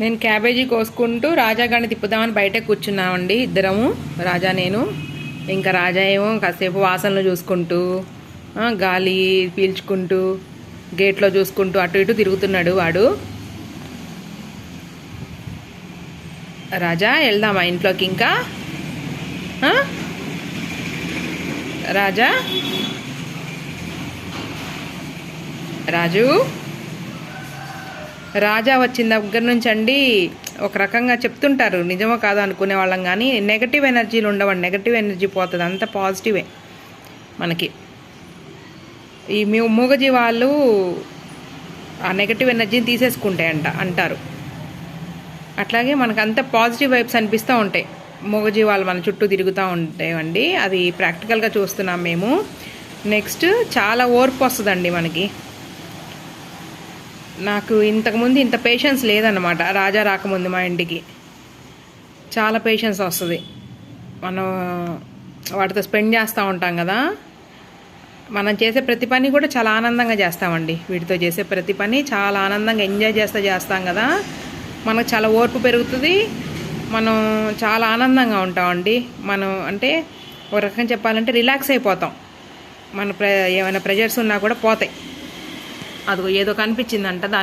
నేను క్యాబేజీ కోసుకుంటూ రాజాగాడిని తిప్పుదామని బయట కూర్చున్నామండి ఇద్దరము. రాజా నేను ఇంకా రాజా ఏమో కాసేపు వాసనలు చూసుకుంటూ గాలి పీల్చుకుంటూ గేట్లో చూసుకుంటూ అటు ఇటు తిరుగుతున్నాడు వాడు. రాజా వెళ్దామా ఇంట్లోకి ఇంకా? రాజా? రాజు? రాజా వచ్చిన దగ్గర నుంచి అండి ఒక రకంగా చెప్తుంటారు నిజమో కాదో అనుకునే వాళ్ళం కానీ నెగటివ్ ఎనర్జీలు ఉండవండి. నెగటివ్ ఎనర్జీ పోతుంది అంత పాజిటివే మనకి. ఈ మీ- మూగజీవాలు ఆ నెగటివ్ ఎనర్జీని తీసేసుకుంటాయంట అంటారు. అట్లాగే మనకు అంత పాజిటివ్ వైబ్స్ అనిపిస్తూ ఉంటాయి. మూగజీవాలు మన చుట్టూ తిరుగుతూ ఉంటాయండి. అది ప్రాక్టికల్గా చూస్తున్నాం మేము. నెక్స్ట్ చాలా ఓర్పు వస్తుందండి మనకి. నాకు ఇంతకుముందు ఇంత పేషెన్స్ లేదన్నమాట. రాజా రాకముందు మా ఇంటికి. చాలా పేషెన్స్ వస్తుంది. మనం వాటితో స్పెండ్ చేస్తూ ఉంటాం కదా. మనం చేసే ప్రతి పని కూడా చాలా ఆనందంగా చేస్తామండి. వీటితో చేసే ప్రతి పని చాలా ఆనందంగా ఎంజాయ్ చేస్తూ చేస్తాం కదా. మనకు చాలా ఓర్పు పెరుగుతుంది. మనం చాలా ఆనందంగా ఉంటామండి. మనం అంటే ఒక రకంగా చెప్పాలంటే రిలాక్స్ అయిపోతాం. మన ప్ర ఏమైనా ప్రెజర్స్ ఉన్నా కూడా పోతాయి. అదిగో ఏదో కనిపించిందంట దాని